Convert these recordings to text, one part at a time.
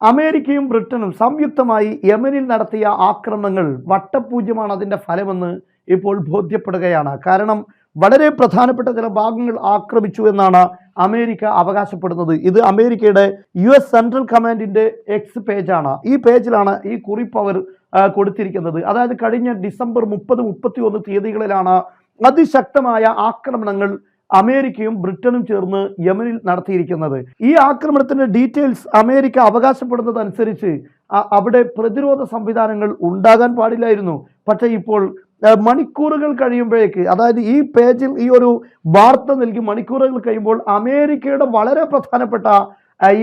അമേരിക്കയും ബ്രിട്ടനും സംയുക്തമായി യമനിൽ നടത്തിയ ആക്രമണങ്ങൾ വട്ടപൂജ്യമാണ് അതിന്റെ ഫലമെന്ന് ഇപ്പോൾ ബോധ്യപ്പെടുകയാണ്. കാരണം വളരെ പ്രധാനപ്പെട്ട ചില ഭാഗങ്ങൾ ആക്രമിച്ചു എന്നാണ് അമേരിക്ക അവകാശപ്പെടുന്നത്. ഇത് അമേരിക്കയുടെ യു എസ് സെൻട്രൽ കമാൻഡിന്റെ എക്സ് പേജാണ് ഈ പേജിലാണ് ഈ കുറിപ്പ് അവർ കൊടുത്തിരിക്കുന്നത്. അതായത് കഴിഞ്ഞ ഡിസംബർ മുപ്പത് മുപ്പത്തി ഒന്ന് തീയതികളിലാണ് അതിശക്തമായ ആക്രമണങ്ങൾ അമേരിക്കയും ബ്രിട്ടനും ചേർന്ന് യമനിൽ നടത്തിയിരിക്കുന്നത്. ഈ ആക്രമണത്തിന്റെ ഡീറ്റെയിൽസ് അമേരിക്ക അവകാശപ്പെടുന്നത് അനുസരിച്ച് അവിടെ പ്രതിരോധ സംവിധാനങ്ങൾ ഉണ്ടാകാൻ പാടില്ലായിരുന്നു. പക്ഷേ ഇപ്പോൾ മണിക്കൂറുകൾ കഴിയുമ്പോഴേക്ക് അതായത് ഈ പേജിൽ ഈ ഒരു വാർത്ത നൽകി മണിക്കൂറുകൾ കഴിയുമ്പോൾ അമേരിക്കയുടെ വളരെ പ്രധാനപ്പെട്ട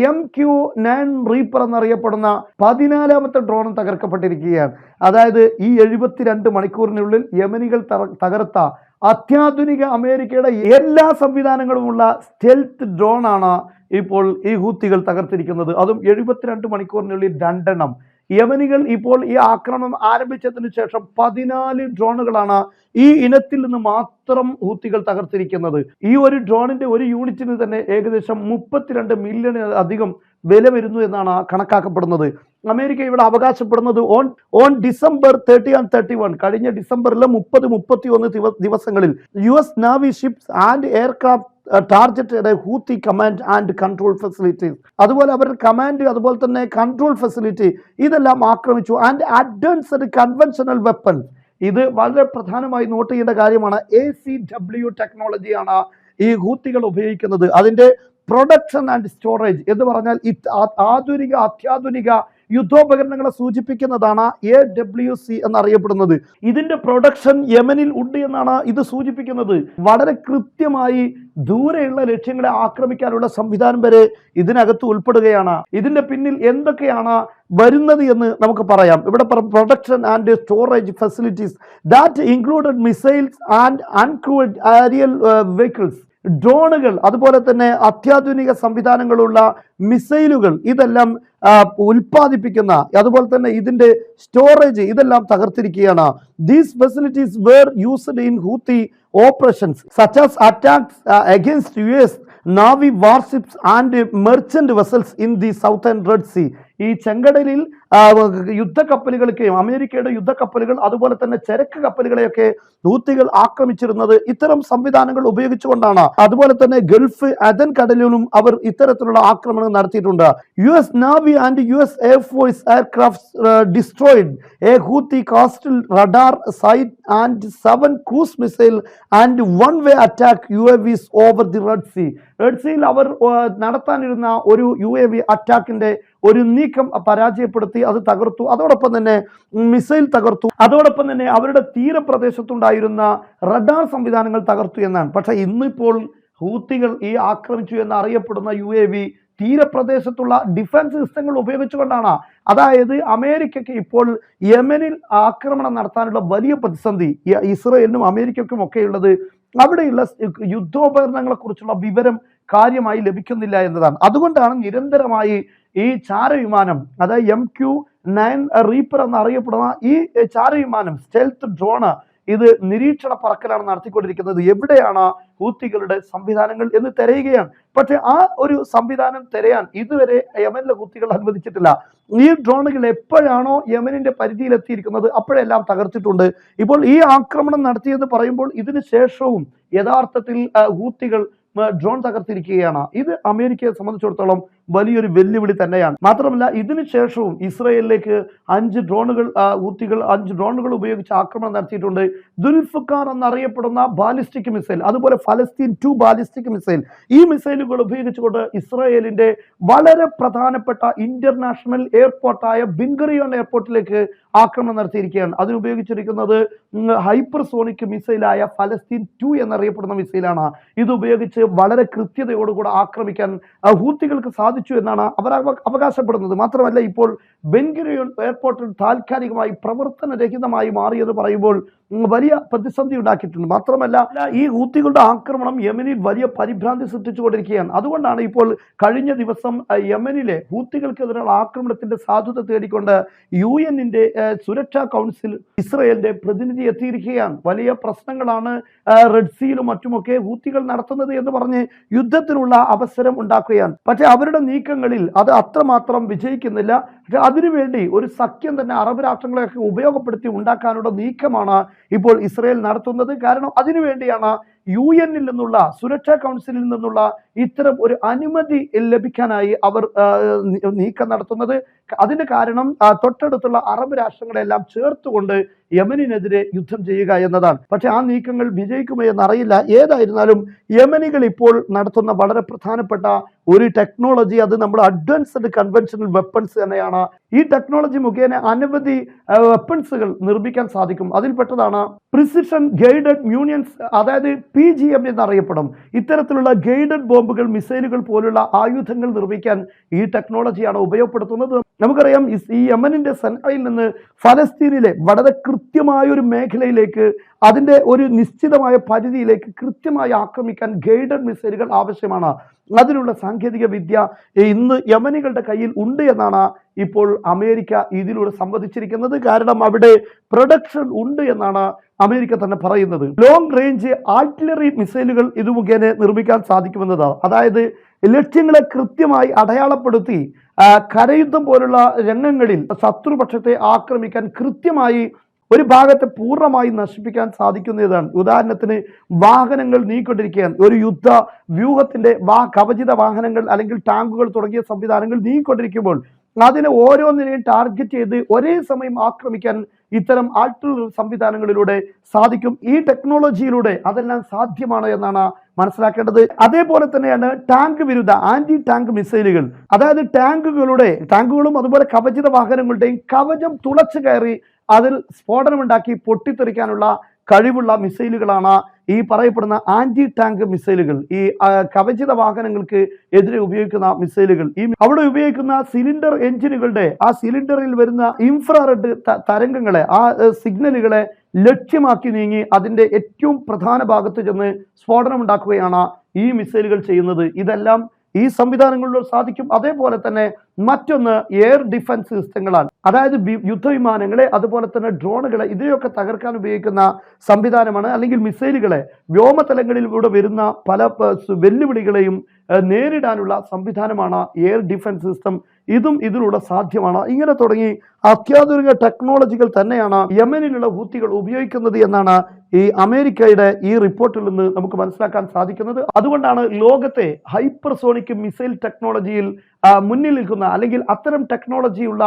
എം ക്യു നയൻ റീപ്പർ എന്നറിയപ്പെടുന്ന പതിനാലാമത്തെ ഡ്രോൺ തകർക്കപ്പെട്ടിരിക്കുകയാണ്. അതായത് ഈ എഴുപത്തിരണ്ട് മണിക്കൂറിനുള്ളിൽ യമനികൾ തകർത്ത അത്യാധുനിക അമേരിക്കയുടെ എല്ലാ സംവിധാനങ്ങളുമുള്ള സ്റ്റെൽത്ത് ഡ്രോൺ ആണ് ഇപ്പോൾ ഈ ഹൂത്തികൾ തകർത്തിരിക്കുന്നത്. അതും എഴുപത്തിരണ്ട് മണിക്കൂറിനുള്ളിൽ രണ്ടെണ്ണം. യമനികൾ ഇപ്പോൾ ഈ ആക്രമണം ആരംഭിച്ചതിന് ശേഷം പതിനാല് ഡ്രോണുകളാണ് ഈ ഇനത്തിൽ നിന്ന് മാത്രം ഹൂത്തികൾ തകർത്തിരിക്കുന്നത്. ഈ ഒരു ഡ്രോണിന്റെ ഒരു യൂണിറ്റിന് തന്നെ ഏകദേശം മുപ്പത്തിരണ്ട് മില്യൺ അധികം വില വരുന്നു എന്നാണ് കണക്കാക്കപ്പെടുന്നത്. അമേരിക്ക ഇവിടെ അവകാശപ്പെടുന്നത് on on December thirty and thirty one കഴിഞ്ഞ ഡിസംബറിലെ മുപ്പത് മുപ്പത്തി ഒന്ന് ദിവസങ്ങളിൽ. U S navy ships and aircraft target Houthi command and control facilities അതുപോലെ അവരുടെ കമാൻഡ് അതുപോലെ തന്നെ കൺട്രോൾ ഫെസിലിറ്റി ഇതെല്ലാം ആക്രമിച്ചു. ആൻഡ് അഡ്വാൻസ്ഡ് കൺവെൻഷണൽ വെപ്പൺസ് ഇത് വളരെ പ്രധാനമായി നോട്ട് ചെയ്യേണ്ട കാര്യമാണ്. എ സി ഡബ്ല്യു ടെക്നോളജിയാണ് ഈ ഹൂത്തികൾ ഉപയോഗിക്കുന്നത്. അതിന്റെ പ്രൊഡക്ഷൻ ആൻഡ് സ്റ്റോറേജ് എന്ന് പറഞ്ഞാൽ ആധുനിക അത്യാധുനിക യുദ്ധോപകരണങ്ങളെ സൂചിപ്പിക്കുന്നതാണ് എ ഡബ്ല്യു സി എന്നറിയപ്പെടുന്നത്. ഇതിന്റെ പ്രൊഡക്ഷൻ യമനിൽ ഉണ്ട് എന്നാണ് ഇത് സൂചിപ്പിക്കുന്നത്. വളരെ കൃത്യമായി ദൂരെയുള്ള ലക്ഷ്യങ്ങളെ ആക്രമിക്കാനുള്ള സംവിധാനം വരെ ഇതിനകത്ത് ഉൾപ്പെടുകയാണ്. ഇതിന്റെ പിന്നിൽ എന്തൊക്കെയാണ് വരുന്നത് എന്ന് നമുക്ക് പറയാം. ഇവിടെ production and storage facilities that included missiles and uncrewed aerial vehicles ഡ്രോണുകൾ അതുപോലെ തന്നെ അത്യാധുനിക സംവിധാനങ്ങളുള്ള മിസൈലുകൾ ഇതെല്ലാം ഉൽപ്പാദിപ്പിക്കുന്ന അതുപോലെ തന്നെ ഇതിന്റെ സ്റ്റോറേജ് ഇതെല്ലാം തകർത്തിരിക്കുകയാണ്. These facilities were used in Houthi operations such as attacks against U S navy warships and merchant vessels in the southern Red Sea ഈ ചെങ്കടലിൽ ആ, യുദ്ധക്കപ്പലുകൾക്കെയും അമേരിക്കയുടെ യുദ്ധക്കപ്പലുകൾ അതുപോലെ തന്നെ ചരക്ക് കപ്പലുകളെയൊക്കെ ഹൂത്തികൾ ആക്രമിച്ചിരുന്നത് ഇത്തരം സംവിധാനങ്ങൾ ഉപയോഗിച്ചുകൊണ്ടാണ്. അതുപോലെ തന്നെ ഗൾഫ് അതൻ കടലിലും അവർ ഇത്തരത്തിലുള്ള ആക്രമണം നടത്തിയിട്ടുണ്ട്. U S navy and U S air force aircraft destroyed a Houthi coastal radar site and seven cruise missile and one way attack U A Vs over the Red Sea Red സിയിൽ അവർ ആ, നടത്താനിരുന്ന ഒരു U A V അറ്റാക്കിന്റെ ഒരു നീക്കം പരാജയപ്പെടുത്തി. അത് തകർത്തു. അതോടൊപ്പം തന്നെ മിസൈൽ തകർത്തു. അതോടൊപ്പം തന്നെ അവരുടെ തീരപ്രദേശത്തുണ്ടായിരുന്ന റഡാർ സംവിധാനങ്ങൾ തകർത്തു എന്നാണ്. പക്ഷേ ഇന്നിപ്പോൾ ഹൂത്തികൾ ഈ ആക്രമിച്ചു എന്ന് അറിയപ്പെടുന്ന യു എ വി തീരപ്രദേശത്തുള്ള ഡിഫൻസ് സിസ്റ്റങ്ങൾ ഉപയോഗിച്ചുകൊണ്ടാണ്. അതായത് അമേരിക്കയ്ക്ക് ഇപ്പോൾ യമനിൽ ആക്രമണം നടത്താനുള്ള വലിയ പ്രതിസന്ധി ഇസ്രയേലിനും അമേരിക്കയ്ക്കും ഒക്കെയുള്ളത്. അവിടെയുള്ള യുദ്ധോപകരണങ്ങളെക്കുറിച്ചുള്ള വിവരം കാര്യമായി ലഭിക്കുന്നില്ല എന്നതാണ്. അതുകൊണ്ടാണ് നിരന്തരമായി ഈ ചാരവിമാനം അതായത് എം ക്യു നയൻ റീപ്പർ എന്നറിയപ്പെടുന്ന ഈ ചാരവിമാനം സ്റ്റെൽത്ത് ഡ്രോണ് ഇത് നിരീക്ഷണ പറക്കലാണ് നടത്തിക്കൊണ്ടിരിക്കുന്നത്. എവിടെയാണ് ഹൂത്തികളുടെ സംവിധാനങ്ങൾ എന്ന് തിരയുകയാണ്. പക്ഷെ ആ ഒരു സംവിധാനം തിരയാൻ ഇതുവരെ യമനിലെ ഹൂത്തികൾ അനുവദിച്ചിട്ടില്ല. ഈ ഡ്രോണുകൾ എപ്പോഴാണോ യമനിന്റെ പരിധിയിലെത്തിയിരിക്കുന്നത് അപ്പോഴെല്ലാം തകർത്തിട്ടുണ്ട്. ഇപ്പോൾ ഈ ആക്രമണം നടത്തിയെന്ന് പറയുമ്പോൾ ഇതിനു ശേഷവും യഥാർത്ഥത്തിൽ ഹൂത്തികൾ ഡ്രോൺ തകർത്തിരിക്കുകയാണ്. ഇത് അമേരിക്കയെ സംബന്ധിച്ചിടത്തോളം വലിയൊരു വെല്ലുവിളി തന്നെയാണ്. മാത്രമല്ല ഇതിനു ശേഷവും ഇസ്രയേലിലേക്ക് അഞ്ച് ഡ്രോണുകൾ ഊത്തികൾ അഞ്ച് ഡ്രോണുകൾ ഉപയോഗിച്ച് ആക്രമണം നടത്തിയിട്ടുണ്ട്. ദുൽഫുക്കാർ എന്നറിയപ്പെടുന്ന ബാലിസ്റ്റിക് മിസൈൽ അതുപോലെ ഫലസ്തീൻ ടു ബാലിസ്റ്റിക് മിസൈൽ ഈ മിസൈലുകൾ ഉപയോഗിച്ചുകൊണ്ട് ഇസ്രയേലിന്റെ വളരെ പ്രധാനപ്പെട്ട ഇന്റർനാഷണൽ എയർപോർട്ടായ ബിങ്കറിയോൺ എയർപോർട്ടിലേക്ക് ആക്രമണം നടത്തിയിരിക്കുകയാണ്. അതിനുപയോഗിച്ചിരിക്കുന്നത് ഹൈപ്പർസോണിക് മിസൈലായ ഫലസ്തീൻ ടു എന്നറിയപ്പെടുന്ന മിസൈലാണ്. ഇത് ഉപയോഗിച്ച് വളരെ കൃത്യതയോടുകൂടെ ആക്രമിക്കാൻ ഹൂത്തികൾക്ക് ഹൂത്തികൾക്ക് സാധിച്ചു എന്നാണ് അവർ അവകാശപ്പെടുന്നത്. മാത്രമല്ല ഇപ്പോൾ ബെൻഗറിയോൺ എയർപോർട്ടിൽ താൽക്കാലികമായി പ്രവർത്തനരഹിതമായി മാറിയെന്ന് പറയുമ്പോൾ വലിയ പ്രതിസന്ധി ഉണ്ടാക്കിയിട്ടുണ്ട്. മാത്രമല്ല ഈ ഹൂത്തികളുടെ ആക്രമണം യമനിൽ വലിയ പരിഭ്രാന്തി സൃഷ്ടിച്ചുകൊണ്ടിരിക്കുകയാണ്. അതുകൊണ്ടാണ് ഇപ്പോൾ കഴിഞ്ഞ ദിവസം യമനിലെ ഹൂത്തികൾക്കെതിരെയുള്ള ആക്രമണത്തിന്റെ സാധ്യത തേടിക്കൊണ്ട് യു എന്നിന്റെ സുരക്ഷാ കൗൺസിൽ ഇസ്രയേലിന്റെ പ്രതിനിധി എത്തിയിരിക്കുകയാണ്. വലിയ പ്രശ്നങ്ങളാണ് റെഡ് സീയിലും മറ്റുമൊക്കെ ഹൂത്തികൾ നടത്തുന്നത് എന്ന് പറഞ്ഞ് യുദ്ധത്തിനുള്ള അവസരം ഉണ്ടാക്കുകയാണ്. പക്ഷേ അവരുടെ നീക്കങ്ങളിൽ അത് അത്രമാത്രം വിജയിക്കുന്നില്ല. പക്ഷെ അതിനുവേണ്ടി ഒരു സഖ്യം തന്നെ അറബ് രാഷ്ട്രങ്ങളെയൊക്കെ ഉപയോഗപ്പെടുത്തി ഉണ്ടാക്കാനുള്ള നീക്കമാണ് ഇപ്പോൾ ഇസ്രയേൽ നടത്തുന്നത്. കാരണം അതിനുവേണ്ടിയാണ് യു എന്നിൽ നിന്നുള്ള സുരക്ഷാ കൗൺസിലിൽ നിന്നുള്ള ഇത്തരം ഒരു അനുമതി ലഭിക്കാനായി അവർ നീക്കം നടത്തുന്നത്. അതിന് കാരണം തൊട്ടടുത്തുള്ള അറബ് രാഷ്ട്രങ്ങളെല്ലാം ചേർത്തുകൊണ്ട് യമനിനെതിരെ യുദ്ധം ചെയ്യുക എന്നതാണ്. പക്ഷെ ആ നീക്കങ്ങൾ വിജയിക്കുമോ എന്നറിയില്ല. ഏതായിരുന്നാലും യമനികൾ ഇപ്പോൾ നടത്തുന്ന വളരെ പ്രധാനപ്പെട്ട ഒരു ടെക്നോളജി അത് നമ്മൾ അഡ്വാൻസ്ഡ് കൺവെൻഷണൽ വെപ്പൺസ് തന്നെയാണ്. ഈ ടെക്നോളജി മുഖേന അനവധി വെപ്പൺസുകൾ നിർമ്മിക്കാൻ സാധിക്കും. അതിൽപ്പെട്ടതാണ് പ്രിസിഷൻ ഗൈഡഡ് മ്യൂണിയൻസ് അതായത് പി ജി എം എന്നറിയപ്പെടും. ഇത്തരത്തിലുള്ള ഗൈഡഡ് ബോംബുകൾ മിസൈലുകൾ പോലുള്ള ആയുധങ്ങൾ നിർമ്മിക്കാൻ ഈ ടെക്നോളജിയാണ് ഉപയോഗപ്പെടുത്തുന്നത്. നമുക്കറിയാം ഈ യമനിന്റെ സൻഹയിൽ നിന്ന് ഫലസ്തീനിലെ വളരെ കൃത്യമായ ഒരു മേഖലയിലേക്ക് അതിന്റെ ഒരു നിശ്ചിതമായ പരിധിയിലേക്ക് കൃത്യമായി ആക്രമിക്കാൻ ഗൈഡഡ് മിസൈലുകൾ ആവശ്യമാണ്. അതിനുള്ള സാങ്കേതിക വിദ്യ ഇന്ന് യമനികളുടെ കയ്യിൽ ഉണ്ട് എന്നാണ് ഇപ്പോൾ അമേരിക്ക ഇതിലൂടെ സംവദിച്ചിരിക്കുന്നത് കാരണം അവിടെ പ്രൊഡക്ഷൻ ഉണ്ട് എന്നാണ് അമേരിക്ക തന്നെ പറയുന്നത്. ലോങ് റേഞ്ച് ആർട്ടിലറി മിസൈലുകൾ ഇത് മുഖേന നിർമ്മിക്കാൻ സാധിക്കുമെന്നതാണ് അതായത് ലക്ഷ്യങ്ങളെ കൃത്യമായി അടയാളപ്പെടുത്തി കരയുദ്ധം പോലുള്ള രംഗങ്ങളിൽ ശത്രുപക്ഷത്തെ ആക്രമിക്കാൻ കൃത്യമായി ഒരു ഭാഗത്തെ പൂർണമായി നശിപ്പിക്കാൻ സാധിക്കുന്നതാണ്. ഉദാഹരണത്തിന് വാഹനങ്ങൾ നീക്കൊണ്ടിരിക്കുകയാണ്. ഒരു യുദ്ധ വ്യൂഹത്തിന്റെ വാ കവചിത വാഹനങ്ങൾ അല്ലെങ്കിൽ ടാങ്കുകൾ തുടങ്ങിയ സംവിധാനങ്ങൾ നീങ്ങിക്കൊണ്ടിരിക്കുമ്പോൾ അതിനെ ഓരോന്നിനെയും ടാർഗറ്റ് ചെയ്ത് ഒരേ സമയം ആക്രമിക്കാൻ ഇത്തരം ആൾട്ടർ സംവിധാനങ്ങളിലൂടെ സാധിക്കും. ഈ ടെക്നോളജിയിലൂടെ അതെല്ലാം സാധ്യമാണ് എന്നാണ് മനസ്സിലാക്കേണ്ടത്. അതേപോലെ തന്നെയാണ് ടാങ്ക് വിരുദ്ധ ആന്റി ടാങ്ക് മിസൈലുകൾ അതായത് ടാങ്കുകളുടെ ടാങ്കുകളും അതുപോലെ കവചിത വാഹനങ്ങളുടെയും കവചം തുളച്ചു കയറി അതിൽ സ്ഫോടനമുണ്ടാക്കി പൊട്ടിത്തെറിക്കാനുള്ള കഴിവുള്ള മിസൈലുകളാണ് ഈ പറയപ്പെടുന്ന ആന്റി ടാങ്ക് മിസൈലുകൾ ഈ കവചിത വാഹനങ്ങൾക്ക് എതിരെ ഉപയോഗിക്കുന്ന മിസൈലുകൾ ഈ അവിടെ ഉപയോഗിക്കുന്ന സിലിണ്ടർ എഞ്ചിനുകളുടെ ആ സിലിണ്ടറിൽ വരുന്ന ഇൻഫ്രാറെഡ് തരംഗങ്ങളെ ആ സിഗ്നലുകളെ ലക്ഷ്യമാക്കി നീങ്ങി അതിന്റെ ഏറ്റവും പ്രധാന ഭാഗത്ത് ചെന്ന് സ്ഫോടനം ഉണ്ടാക്കുകയാണ് ഈ മിസൈലുകൾ ചെയ്യുന്നത്. ഇതെല്ലാം ഈ സംവിധാനങ്ങളിലൂടെ സാധിക്കും. അതേപോലെ തന്നെ മറ്റൊന്ന് എയർ ഡിഫൻസ് സിസ്റ്റങ്ങളാണ് അതായത് യുദ്ധവിമാനങ്ങളെ അതുപോലെ തന്നെ ഡ്രോണുകളെ ഇതിനെയൊക്കെ തകർക്കാൻ ഉപയോഗിക്കുന്ന സംവിധാനമാണ്. അല്ലെങ്കിൽ മിസൈലുകളെ വ്യോമതലങ്ങളിലൂടെ വരുന്ന പല വെല്ലുവിളികളെയും നേരിടാനുള്ള സംവിധാനമാണ് എയർ ഡിഫൻസ് സിസ്റ്റം ഇതും ഇതിലൂടെ സാധ്യമാണ്. ഇങ്ങനെ തുടങ്ങി അത്യാധുനിക ടെക്നോളജികൾ തന്നെയാണ് യമനിലുള്ള ഹൂത്തികൾ ഉപയോഗിക്കുന്നത് എന്നാണ് ഈ അമേരിക്കയുടെ ഈ റിപ്പോർട്ടിൽ നിന്ന് നമുക്ക് മനസ്സിലാക്കാൻ സാധിക്കുന്നത് അതുകൊണ്ടാണ് ലോകത്തെ ഹൈപ്പർസോണിക് മിസൈൽ ടെക്നോളജിയിൽ മുന്നിൽ നിൽക്കുന്ന അല്ലെങ്കിൽ അത്തരം ടെക്നോളജിയുള്ള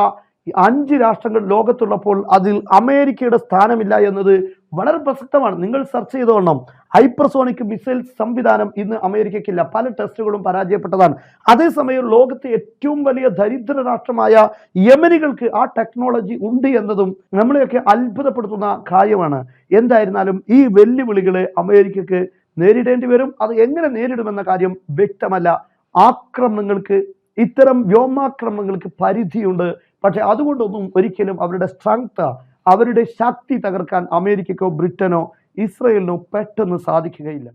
അഞ്ച് രാഷ്ട്രങ്ങൾ ലോകത്തുള്ളപ്പോൾ അതിൽ അമേരിക്കയുടെ സ്ഥാനമില്ല എന്നത് വളരെ പ്രസക്തമാണ്. നിങ്ങൾ സെർച്ച് ചെയ്തോളണം ഹൈപ്പർസോണിക് മിസൈൽ സംവിധാനം ഇന്ന് അമേരിക്കയ്ക്കില്ല. പല ടെസ്റ്റുകളും പരാജയപ്പെട്ടതാണ്. അതേസമയം ലോകത്തെ ഏറ്റവും വലിയ ദരിദ്ര രാഷ്ട്രമായ യമനികൾക്ക് ആ ടെക്നോളജി ഉണ്ട് എന്നതും നമ്മളെയൊക്കെ അത്ഭുതപ്പെടുത്തുന്ന കാര്യമാണ്. എന്തായിരുന്നാലും ഈ വെല്ലുവിളികളെ അമേരിക്കക്ക് നേരിടേണ്ടി വരും. അത് എങ്ങനെ നേരിടുമെന്ന കാര്യം വ്യക്തമല്ല. ആക്രമണങ്ങൾക്ക് ഇത്തരം വ്യോമാക്രമണങ്ങൾക്ക് പരിധിയുണ്ട്. പക്ഷെ അതുകൊണ്ടൊന്നും ഒരിക്കലും അവരുടെ സ്ട്രെങ്ത് അവരുടെ ശക്തി തകർക്കാൻ അമേരിക്കക്കോ ബ്രിട്ടനോ ഇസ്രയേലിനോ പെട്ടെന്ന് സാധിക്കുകയില്ല.